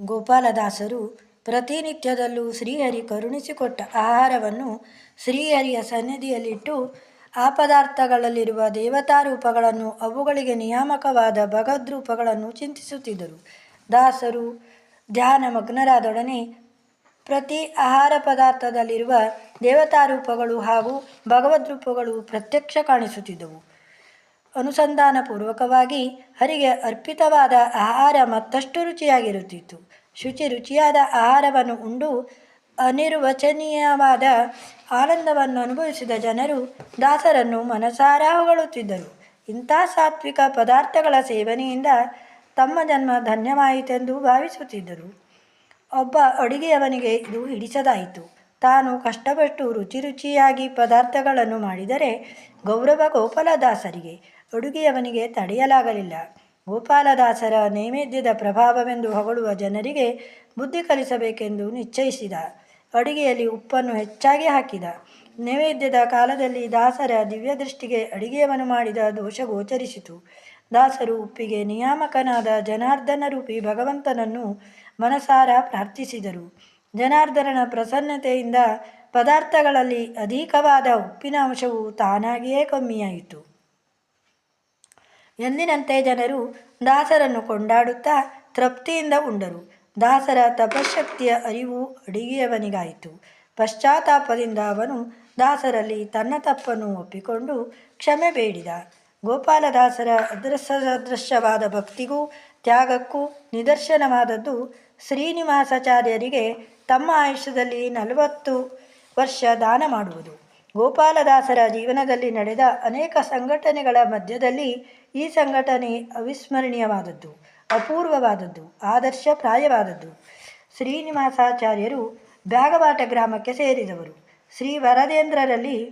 ಗೋಪಾಲದಾಸರು ಪ್ರತಿನಿತ್ಯದಲ್ಲೂ ಶ್ರೀಹರಿ ಕರುಣಿಸಿಕೊಟ್ಟ ಆಹಾರವನ್ನು ಶ್ರೀಹರಿಯ ಸನ್ನಿಧಿಯಲ್ಲಿಟ್ಟು, ಆ ಪದಾರ್ಥಗಳಲ್ಲಿರುವ ದೇವತಾ ರೂಪಗಳನ್ನು ಅವುಗಳಿಗೆ ನಿಯಾಮಕವಾದ ಭಗದ್ರೂಪಗಳನ್ನು ಚಿಂತಿಸುತ್ತಿದ್ದರು. ದಾಸರು ಧ್ಯಾನ ಮಗ್ನರಾದೊಡನೆ ಪ್ರತಿ ಆಹಾರ ಪದಾರ್ಥದಲ್ಲಿರುವ ದೇವತಾ ರೂಪಗಳು ಹಾಗೂ ಭಗವದ್ರೂಪಗಳು ಪ್ರತ್ಯಕ್ಷ ಕಾಣಿಸುತ್ತಿದ್ದವು. ಅನುಸಂಧಾನಪೂರ್ವಕವಾಗಿ ಹರಿಗೆ ಅರ್ಪಿತವಾದ ಆಹಾರ ಮತ್ತಷ್ಟು ರುಚಿಯಾಗಿರುತ್ತಿತ್ತು. ಶುಚಿ ರುಚಿಯಾದ ಆಹಾರವನ್ನು ಉಂಡು ಅನಿರ್ವಚನೀಯವಾದ ಆನಂದವನ್ನು ಅನುಭವಿಸಿದ ಜನರು ದಾಸರನ್ನು ಮನಸಾರ ಹೊಗಳುತ್ತಿದ್ದರು ಇಂಥ ಸಾತ್ವಿಕ ಪದಾರ್ಥಗಳ ಸೇವನೆಯಿಂದ ತಮ್ಮ ಜನ್ಮ ಧನ್ಯವಾಯಿತೆಂದು ಭಾವಿಸುತ್ತಿದ್ದರು. ಒಬ್ಬ ಅಡುಗೆಯವನಿಗೆ ಇದು ಹಿಡಿಸದಾಯಿತು. ತಾನು ಕಷ್ಟಪಟ್ಟು ರುಚಿ ರುಚಿಯಾಗಿ ಪದಾರ್ಥಗಳನ್ನು ಮಾಡಿದರೆ ಗೌರವ ಗೋಪಾಲದಾಸರಿಗೆ ಅಡುಗೆಯವನಿಗೆ ತಡೆಯಲಾಗಲಿಲ್ಲ. ಗೋಪಾಲದಾಸರ ನೈವೇದ್ಯದ ಪ್ರಭಾವವೆಂದು ಹೊಗಳುವ ಜನರಿಗೆ ಬುದ್ಧಿ ಕಲಿಸಬೇಕೆಂದು ನಿಶ್ಚಯಿಸಿದ. ಅಡಿಗೆಯಲ್ಲಿ ಉಪ್ಪನ್ನು ಹೆಚ್ಚಾಗಿ ಹಾಕಿದ. ನೈವೇದ್ಯದ ಕಾಲದಲ್ಲಿ ದಾಸರ ದಿವ್ಯದೃಷ್ಟಿಗೆ ಅಡಿಗೆಯವನು ಮಾಡಿದ ದೋಷ ಗೋಚರಿಸಿತು. ದಾಸರು ಉಪ್ಪಿಗೆ ನಿಯಾಮಕನಾದ ಜನಾರ್ದನ ರೂಪಿ ಭಗವಂತನನ್ನು ಮನಸಾರ ಪ್ರಾರ್ಥಿಸಿದರು. ಜನಾರ್ದನನ ಪ್ರಸನ್ನತೆಯಿಂದ ಪದಾರ್ಥಗಳಲ್ಲಿ ಅಧಿಕವಾದ ಉಪ್ಪಿನ ಅಂಶವು ತಾನಾಗಿಯೇ ಕಮ್ಮಿಯಾಯಿತು. ಎಂದಿನಂತೆ ಜನರು ದಾಸರನ್ನು ಕೊಂಡಾಡುತ್ತಾ ತೃಪ್ತಿಯಿಂದ ಉಂಡರು. ದಾಸರ ತಪಶಕ್ತಿಯ ಅರಿವು ಅಡಿಗೆಯವನಿಗಾಯಿತು. ಪಶ್ಚಾತ್ತಾಪದಿಂದ ಅವನು ದಾಸರಲ್ಲಿ ತನ್ನ ತಪ್ಪನ್ನು ಒಪ್ಪಿಕೊಂಡು ಕ್ಷಮೆ ಬೇಡಿದ. ಗೋಪಾಲದಾಸರ ಅದೃಶ್ಯದೃಶ್ಯವಾದ ಭಕ್ತಿಗೂ ತ್ಯಾಗಕ್ಕೂ ನಿದರ್ಶನವಾದದ್ದು ಶ್ರೀನಿವಾಸಾಚಾರ್ಯರಿಗೆ ತಮ್ಮ ಆಯುಷ್ಯದಲ್ಲಿ ನಲವತ್ತು ವರ್ಷ ದಾನ ಮಾಡುವುದು. ಗೋಪಾಲದಾಸರ ಜೀವನದಲ್ಲಿ ನಡೆದ ಅನೇಕ ಸಂಘಟನೆಗಳ ಮಧ್ಯದಲ್ಲಿ ಈ ಸಂಘಟನೆ ಅವಿಸ್ಮರಣೀಯವಾದದ್ದು, ಅಪೂರ್ವವಾದದ್ದು, ಆದರ್ಶಪ್ರಾಯವಾದದ್ದು. ಶ್ರೀನಿವಾಸಾಚಾರ್ಯರು ಬ್ಯಾಗವಾಟ ಗ್ರಾಮಕ್ಕೆ ಸೇರಿದವರು. ಶ್ರೀ ವರದೇಂದ್ರರಲ್ಲಿ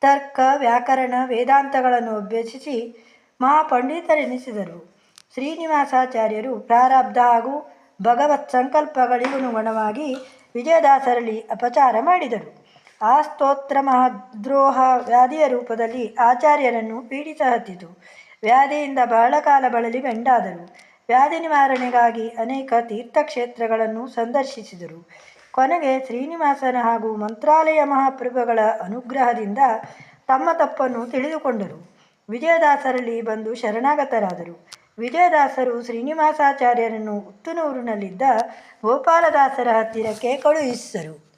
ತರ್ಕ, ವ್ಯಾಕರಣ, ವೇದಾಂತಗಳನ್ನು ಅಭ್ಯಸಿಸಿ ಮಹಾಪಂಡಿತರೆನಿಸಿದರು. ಶ್ರೀನಿವಾಸಾಚಾರ್ಯರು ಪ್ರಾರಬ್ಧ ಹಾಗೂ ಭಗವತ್ ಸಂಕಲ್ಪಗಳಿಗನುಗುಣವಾಗಿ ವಿಜಯದಾಸರಲ್ಲಿ ಅಪಚಾರ ಮಾಡಿದರು. ಆ ಸ್ತೋತ್ರ ಮಹಾದ್ರೋಹ ವ್ಯಾಧಿಯ ರೂಪದಲ್ಲಿ ಆಚಾರ್ಯರನ್ನು ಪೀಡಿತ ಹತ್ತಿತು ವ್ಯಾಧಿಯಿಂದ ಬಹಳ ಕಾಲ ಬಳಲಿ ಬೆಂಡಾದರು. ವ್ಯಾಧಿ ನಿವಾರಣೆಗಾಗಿ ಅನೇಕ ತೀರ್ಥಕ್ಷೇತ್ರಗಳನ್ನು ಸಂದರ್ಶಿಸಿದರು. ಕೊನೆಗೆ ಶ್ರೀನಿವಾಸನ ಹಾಗೂ ಮಂತ್ರಾಲಯ ಮಹಾಪ್ರಭುಗಳ ಅನುಗ್ರಹದಿಂದ ತಮ್ಮ ತಪ್ಪನ್ನು ತಿಳಿದುಕೊಂಡರು. ವಿಜಯದಾಸರಲ್ಲಿ ಬಂದು ಶರಣಾಗತರಾದರು. ವಿಜಯದಾಸರು ಶ್ರೀನಿವಾಸಾಚಾರ್ಯರನ್ನು ಉತ್ತುನೂರಿನಲ್ಲಿದ್ದ ಗೋಪಾಲದಾಸರ ಹತ್ತಿರಕ್ಕೆ ಕಳುಹಿಸಿದರು.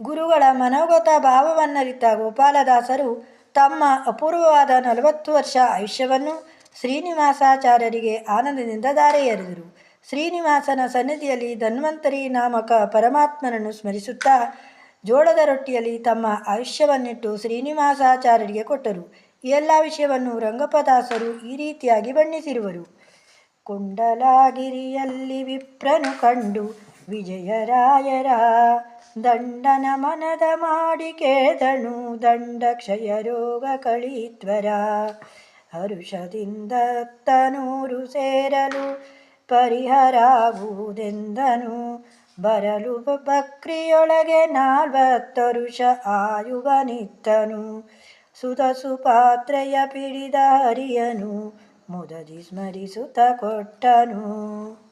ಗುರುಗಳ ಮನೋಗತ ಭಾವವನ್ನರಿತ ಗೋಪಾಲದಾಸರು ತಮ್ಮ ಅಪೂರ್ವವಾದ ನಲವತ್ತು ವರ್ಷ ಆಯುಷ್ಯವನ್ನು ಶ್ರೀನಿವಾಸಾಚಾರ್ಯರಿಗೆ ಆನಂದದಿಂದ ದಾರೆ ಶ್ರೀನಿವಾಸನ ಸನ್ನಿಧಿಯಲ್ಲಿ ಧನ್ವಂತರಿ ನಾಮಕ ಪರಮಾತ್ಮನನ್ನು ಸ್ಮರಿಸುತ್ತಾ ಜೋಳದ ರೊಟ್ಟಿಯಲ್ಲಿ ತಮ್ಮ ಆಯುಷ್ಯವನ್ನಿಟ್ಟು ಶ್ರೀನಿವಾಸಾಚಾರ್ಯರಿಗೆ ಕೊಟ್ಟರು. ಈ ಎಲ್ಲ ವಿಷಯವನ್ನು ರಂಗಪದಾಸರು ಈ ರೀತಿಯಾಗಿ ಬಣ್ಣಿಸಿರುವರು. ಕುಂಡಲಾಗಿರಿಯಲ್ಲಿ ವಿಪ್ರನು ಕಂಡು, ವಿಜಯರಾಯರ ದಂಡನ ಮನದ ಮಾಡಿ ಕೇದನು ದಂಡ ಕ್ಷಯ ರೋಗ ಕಳೀತ್ವರ. ಹರುಷದಿಂದ ತನೂರು ಸೇರಲು ಪರಿಹರಾಗುವುದೆಂದನು. ಬರಲು ಬಕ್ರಿಯೊಳಗೆ ನಾಲ್ವತ್ತರುಷ ಆಯುವನಿತ್ತನು. ಸುಧಸು ಪಾತ್ರೆಯ ಪಿಡಿದ ಹರಿಯನು, ಮುದದಿ ಸ್ಮರಿಸುತ್ತ ಕೊಟ್ಟನು.